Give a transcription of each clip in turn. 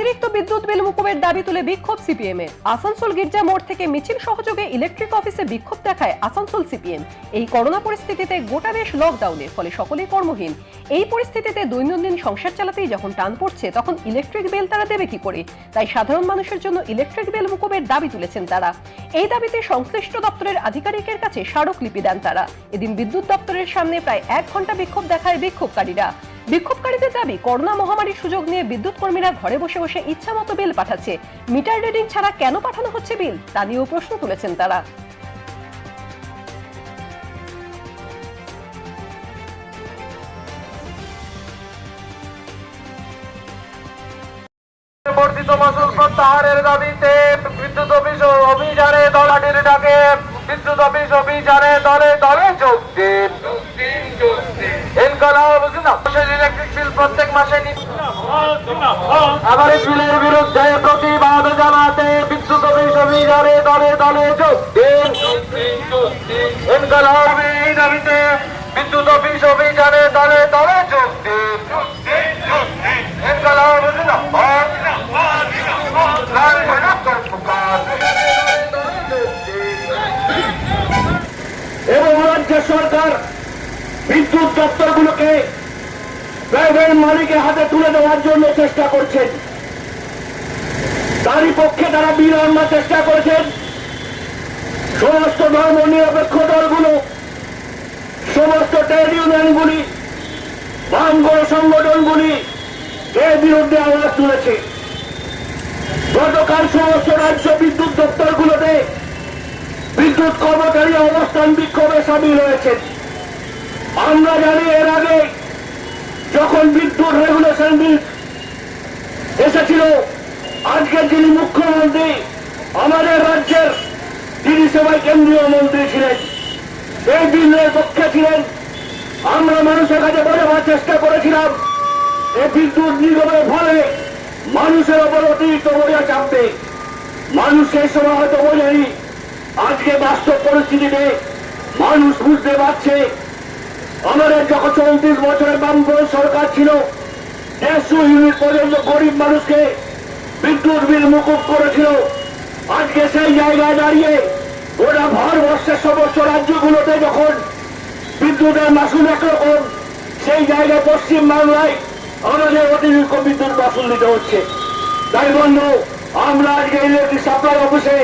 অতিরিক্ত বিদ্যুৎ বিল মুকুবের দাবি তুলে বিক্ষোভ সিপিএম এর আসানসোল গির্জা মোড় থেকে মিছিল সহযোগে ইলেকট্রিক অফিসে বিক্ষোভ দেখায় আসানসোল সিপিএম। এই করোনা পরিস্থিতিতে গোটা দেশ লকডাউনের ফলে সকলেই কর্মহীন। এই পরিস্থিতিতে দৈনন্দিন সংসার চালাতেই যখন টান পড়ছে, তখন ইলেকট্রিক বিল তারা দেবে কি করে? তাই সাধারণ মানুষের জন্য ইলেকট্রিক বিল মুকুবের দাবি তুলেছেন তারা। এই দাবিতে সংশ্লিষ্ট দপ্তরের আধিকারিকের কাছে স্মারকলিপি দেন তারা। এদিন বিদ্যুৎ দপ্তরের সামনে প্রায় এক ঘণ্টা বিক্ষোভ দেখায় বিক্ষোভকারীরা। বিক্ষোভকারীদের দাবি করোনা মহামারীর সুযোগ নিয়ে বিদ্যুৎ কর্মীরা ঘরে বসে বসে ইচ্ছা মতো বিল পাঠাচ্ছে। মিটার রিডিং ছাড়া কেন পাঠানো হচ্ছে বিল? তা নিয়েও প্রশ্ন তুলেছেন তারা। বর্ধিত মাসুল প্রত্যাহারের দাবিতে বিদ্যুৎ অফিস অভিযানে দলাটির ডাকে বিদ্যুৎ অফিস অভিযানে দলে দলে যোগ দিন। ইনকলাব প্রত্যেক মাসে আবার এই বিরুদ্ধে প্রতিবাদ জানাতে বিদ্যুৎ অভিযানে দলে দলে যোগ দিন। বিদ্যুৎ অফিস অভিযানে দলে দলে যোগ দিন। এবং রাজ্য সরকার বিদ্যুৎ দপ্তরগুলোকে প্রাইভেট মালিকের হাতে তুলে দেওয়ার জন্য চেষ্টা করছেন। তারই পক্ষে তারা আনবার চেষ্টা করেছেন। সমস্ত ধর্ম নিরপেক্ষ দলগুলো, সমস্ত ট্রেড ইউনিয়নগুলি বামগণ সংগঠনগুলি এর বিরুদ্ধে আওয়াজ তুলেছে। গতকাল সমস্ত রাজ্য বিদ্যুৎ দপ্তরগুলোতে বিদ্যুৎ কর্মচারী অবস্থান বিক্ষোভে সামিল হয়েছেন। আমরা জানি এর আগে যখন বিদ্যুৎ রেগুলেশন বিল এসেছিল আজকে যিনি মুখ্যমন্ত্রী, আমাদের রাজ্যের তিনি সবাই কেন্দ্রীয় মন্ত্রী ছিলেন এই বিলের পক্ষে ছিলেন। আমরা মানুষের কাছে বোঝাবার চেষ্টা করেছিলাম এই বিদ্যুৎ নিগমের ফলে মানুষের ওপর অতিরিক্ত বোঝা চাপবে। মানুষ সেই সময় হয়তো বোঝেনি, আজকে বাস্তব পরিস্থিতিতে মানুষ বুঝতে পারছে আমাদের যখন চৌত্রিশ বছরের বামপন্থী সরকার ছিল। দেড়শো ইউনিট পর্যন্ত গরিব মানুষকে বিদ্যুৎ বিল মুকুব করেছিল। আজকে সেই জায়গায় দাঁড়িয়ে ওরা ভারতবর্ষের সমস্ত রাজ্যগুলোতে যখন বিদ্যুতের মাসুল একরকম, সেই জায়গায় পশ্চিম বাংলায় আমাদের অতিরিক্ত বিদ্যুৎ মাসুল দিতে হচ্ছে। তাই বন্ধু, আমরা আজকে ইলেকট্রিক সাপ্লাই অফিসে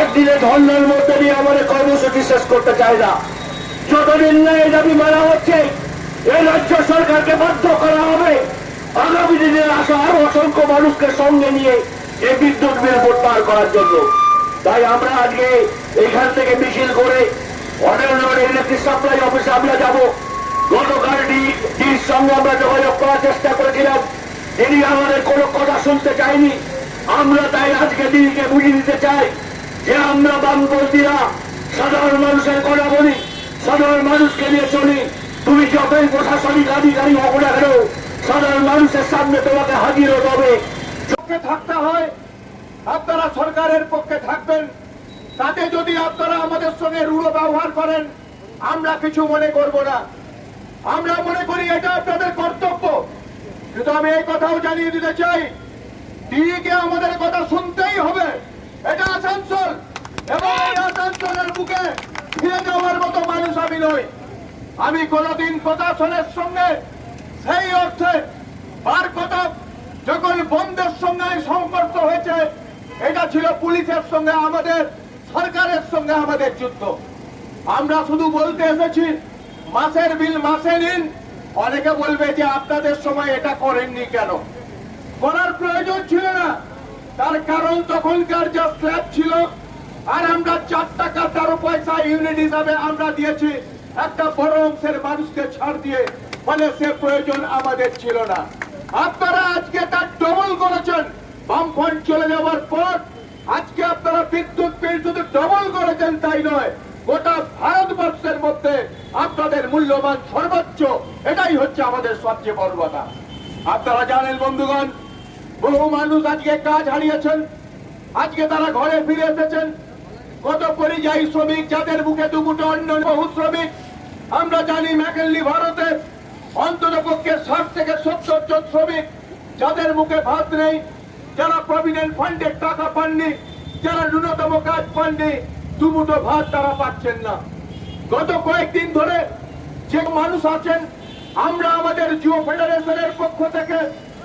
একদিনে ধর্নার মধ্যে দিয়ে আমাদের কর্মসূচি শেষ করতে চাই না। যতদিন না এই দাবি মানা হচ্ছে, এই রাজ্য সরকারকে বাধ্য করা হবে। আগামী দিনে আসা আরও অসংখ্য মানুষকে সঙ্গে নিয়ে এই বিদ্যুৎ বিল প্রত্যাহার করার জন্য। তাই আমরা আজকে এখান থেকে মিছিল করে অনেক ইলেকট্রিক সাপ্লাই অফিসে আমরা যাব। গতকাল ডির সঙ্গে আমরা যোগাযোগ করার চেষ্টা করেছিলাম। তিনি আমাদের কোনো কথা শুনতে চাইনি। আমরা তাই আজকে দিদিকে বুঝিয়ে দিতে চাই যে আমরা বামপন্থীরা সাধারণ মানুষের কথা বলি। সাধারণ মানুষকে নিয়ে চলি। তুমি যতই প্রশাসনিক আধিকারিক হব না কেন, সাধারণ মানুষের সামনে তোমাকে হাজির হবে। পক্ষে থাকতে হয়, আপনারা সরকারের পক্ষে থাকবেন। তাতে যদি আপনারা আমাদের সঙ্গে রূঢ় ব্যবহার করেন, আমরা কিছু মনে করব না। আমরা মনে করি এটা আপনাদের কর্তব্য। কিন্তু আমি এই কথাও জানিয়ে দিতে চাই দিকে আমাদের কথা শুনতেই হবে। এটা আসানসোল এবং আসানসোলের বুকে ফিরে যাওয়ার আমি নই। আমি কোনদিন প্রশাসনের সঙ্গে সেই অর্থে বার কথা যখন বন্ধের সঙ্গে সংঘর্ষ হয়েছে, এটা ছিল পুলিশের সঙ্গে, আমাদের সরকারের সঙ্গে আমাদের যুদ্ধ। আমরা শুধু বলতে এসেছি, মাসের বিল মাসে নিন। অনেকে বলবে যে আপনাদের সময় এটা করেননি কেন? করার প্রয়োজন ছিল না। তার কারণ তখনকার যা স্ল্যাব ছিল আর আমরা চার টাকা তেরো পয়সা ইউনিট হিসাবে আমরা দিয়েছি। একটা বড় অংশের মানুষকে ছাড় দিয়ে, ফলে সে প্রয়োজন আমাদের ছিল না। আপনারা আজকে তার ডবল করেছেন। বামফ্রন্ট চলে যাওয়ার পর আজকে আপনারা বিদ্যুৎ বিল শুধু ডবল করেছেন তাই নয়, গোটা ভারতবর্ষের মধ্যে আপনাদের মূল্যবান সর্বোচ্চ, এটাই হচ্ছে আমাদের সবচেয়ে বড় কথা। আপনারা জানেন বন্ধুগণ, বহু মানুষ আজকে কাজ হারিয়েছেন। আজকে তারা ঘরে ফিরে এসেছেন। পরিযায়ী শ্রমিক, যাদের মুখে দুমুটো অন্য বহু শ্রমিক। আমরা জানি ম্যাকেনলি ভারতে অন্তত পক্ষে ষাট থেকে সত্তর জন শ্রমিক, যাদের মুখে ভাত নেই, যারা প্রভিডেন্ট ফান্ডের টাকা পাননি, যারা ন্যূনতম কাজ পাননি দুমুটো ভাত তারা পাচ্ছেন না। গত কয়েকদিন ধরে যে মানুষ আছেন, আমরা আমাদের জিও ফেডারেশনের পক্ষ থেকে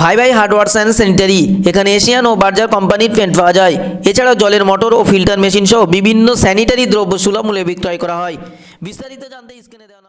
ভাই ভাই হার্ডওয়ার্স অ্যান্ড স্যানিটারি এখানে এশিয়ান ও বার্জার কোম্পানির পেন্ট পাওয়া যায়। এছাড়াও জলের মোটর ও ফিল্টার মেশিন সহ বিভিন্ন স্যানিটারি দ্রব্য সুলভ মূল্যে বিক্রয় করা হয়। বিস্তারিত জানতে স্ক্রিনে দেওয়া